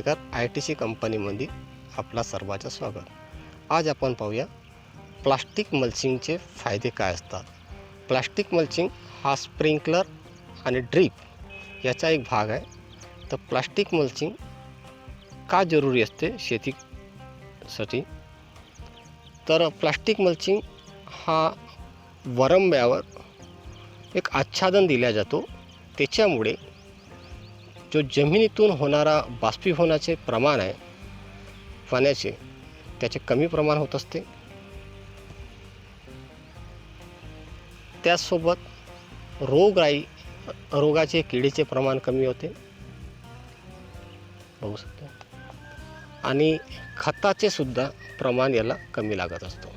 Talekar I T C कंपनीमध्ये आपला सर्वांचं स्वागत. आज आपण पाहूया प्लास्टिक मल्चिंगचे फायदे काय असतात. प्लास्टिक मल्चिंग हा स्प्रिंकलर आणि ड्रीप याचा एक भाग आहे. तर प्लास्टिक मल्चिंग का जरुरी असते शेतीसाठी? तर प्लास्टिक मल्चिंग हा वरंब्यावर एक आच्छादन दिला जातो. त्याच्यामुळे जो जमिनीतून होणारा बाष्पीभवनाचे प्रमाण आहे पाण्याचे त्याचे कमी प्रमाण होत असते. त्याचसोबत रोगराई रोगाचे किडीचे प्रमाण कमी होते. बघू शकतो. आणि खताचे सुद्धा प्रमाण याला कमी लागत असतो.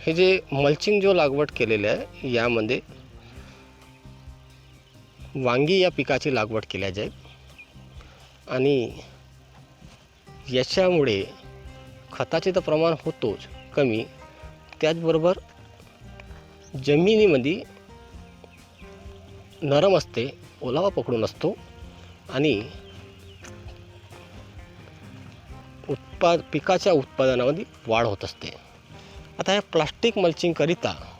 हे जे मल्चिंग जो लागवड केलेलं आहे यामध्ये वांगी या पिकाची लागवड केल्या जाईल. आणि याच्यामुळे खताचे तर प्रमाण होतोच कमी. त्याचबरोबर जमिनीमध्ये नरम असते ओलावा पकडून असतो आणि उत्पाद पिकाच्या उत्पादनामध्ये वाढ होत असते. आता या प्लास्टिक मल्चिंगकरिता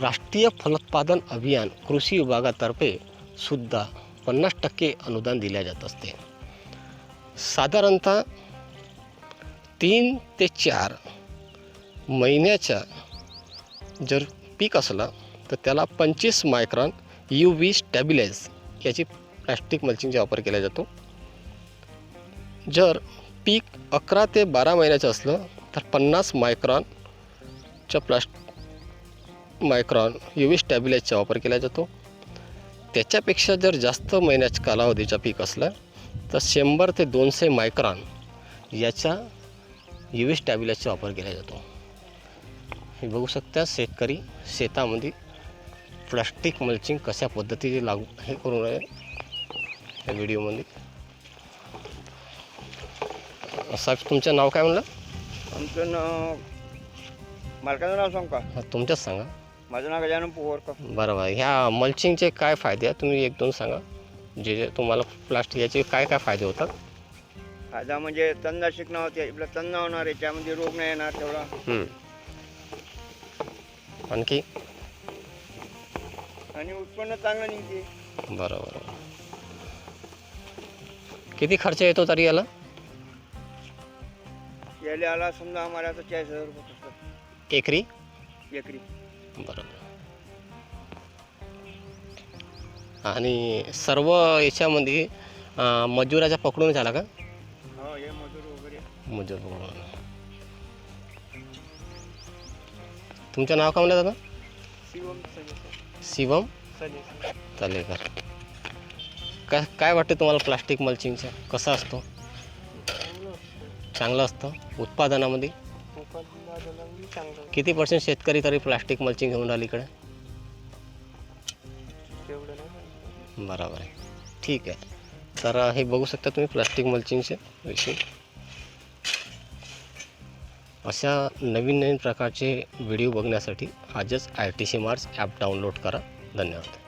राष्ट्रीय उत्पादन अभियान कृषी विभागातर्फे सुद्धा पन्नास टक्के अनुदान दिले जात असते. साधारणतः तीन ते चार महिन्याच्या जर पीक असलं तर त्याला पंचवीस मायक्रॉन यू व्ही स्टॅबिलाइज याची प्लॅस्टिक मल्चिंगचा वापर केला जातो. जर पीक अकरा ते बारा महिन्याचं असलं तर पन्नास मायक्रॉनच्या प्लास्ट मायक्रॉन यू व्ही स्टॅबिलाइजचा वापर केला जातो. त्याच्यापेक्षा जर जास्त महिन्याच्या कालावधीचा पीक असलं तर शंभर ते दोनशे मायक्रॉन याचा यू व्ही स्टॅबिलाइजचा वापर केला जातो. हे बघू शकता शेतकरी शेतामध्ये प्लास्टिक मल्चिंग कशा पद्धतीने लागू हे करून आहे या व्हिडिओमध्ये. साहेब तुमचं नाव काय म्हणलं? आमचं नाव मालकाचं नाव सांग का? हा, तुमचंच सांगा. माझं नाव गजानन पोवरकर बरं बरं. ह्या मल्चिंगचे काय फायदे आहेत? तुम्ही एक दोन सांगा. जे जे तुम्हाला प्लास्टिक याचे काय काय फायदे होतात? फायदा म्हणजे तणनाशक नाव ते आपलं नाही होणार याच्यामध्ये रोग नाही येणार तेवढा. हम्म. आणखी? आणि उत्पन्न चांगलं निघते. बरं बरं किती खर्च येतो तरी याला? यायला आला समजा आम्हाला आता चाळीस हजार रुपये खर्च. एकरी? एकरी. बरोबर. आणि सर्व याच्यामध्ये अं, मजुराच्या पकडून झाला का? हो मजूर पकडून तुमचं नाव काय म्हणलं दादा? शिवम तलेकर काय काय वाटतं तुम्हाला प्लास्टिक मल्चिंगचं? कसं असतो. चांगलं असतं? उत्पादनामध्ये? किती पर्सेंट शेतकरी तरी प्लास्टिक मल्चिंग घेऊन राहिली इकडे? बरोबर आहे. ठीक आहे. तर हे बघू शकता तुम्ही प्लास्टिक मल्चिंगचे विषयी अशा नवीन नवीन प्रकारचे व्हिडिओ बघण्यासाठी आजच I T C March app download करा. धन्यवाद.